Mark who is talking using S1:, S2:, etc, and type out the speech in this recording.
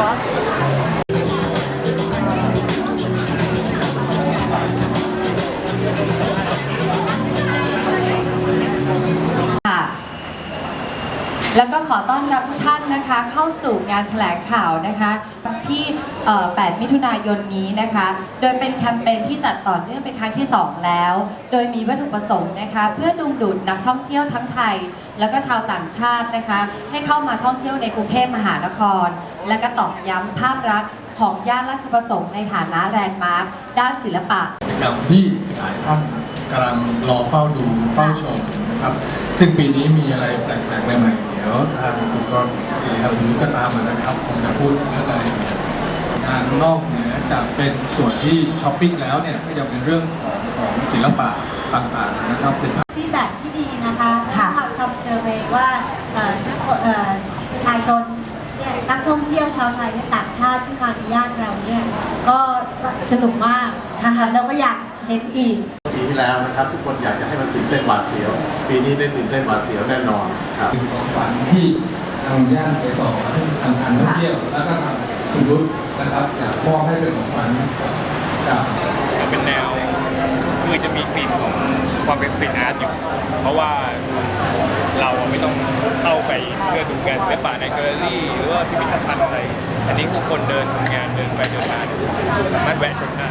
S1: บอสแล้วก็ขอต้อนรับทุกท่านนะคะ เข้าสู่งานแถลงข่าวนะคะที่ เอ่อ8 มิถุนายนนี้นะคะ โดยเป็นแคมเปญที่จัดต่อเนื่องเป็นครั้งที่ 2 แล้ว โดยมีวัตถุประสงค์นะคะ เพื่อดึงดูดนักท่องเที่ยวทั้งไทย แล้วก็ชาวต่างชาตินะคะ ให้เข้ามาท่องเที่ยวในกรุงเทพมหานคร และก็ตอกย้ำภาพลักษณ์ของย่านราชประสงค์ในฐานะแลนด์มาร์คด้านศิลปะ
S2: กิจกรรมที่หลายท่านกำลังรอเฝ้าดูเฝ้าชมนะครับ ซึ่งปีนี้มีอะไรแปลกๆใหม่ๆเดี๋ยวทางคุณก็ทางนี้ก็ตามมานะครับคงจะพูดเรื่องอะไร งานนอกเหนือจากเป็นส่วนที่ช้อปปิ้งแล้วเนี่ยก็ยังเป็นเรื่องของของศิลปะต่างๆนะครับเป็น
S3: ฟีดแบ็กที่ดีนะคะ
S1: ค่ะ
S3: ทำทำเซอร์เวย์ว่าเอ่อทุกคนเอ่อประชาชนเนี่ยนักท่องเที่ยวชาวไทยและต่างชาติที่มาในย่านเราเนี่ยก็สนุกมากค่ะเราก็อยากเห็นอีก
S4: ปีที่แล้วนะครับทุกคนอยากจะให้มันตื่นเต้นหวาดเสียว ปีนี้ได้ตื่นเต้นหวาดเสียวแน่นอนครับ
S2: เป็นของขวัญที่ทางย่านไปสอนทางการท่องเที่ยวแล้วก็ทาง คุณรุธนะครับอยากมอบให้เป็นของขวัญกับ
S5: มันเป็นแนวคือจะมีกลิ่นของความเป็นสตรีทอาร์ตอยู่ เพราะว่าเราไม่ต้องเข้าไปเพื่อดูงานศิลปะในแกลเลอรี่หรือว่าพิพิธภัณฑ์อะไร อันนี้คือคนเดินทำงานเดินไปเดินมาสามารถแวะชมได้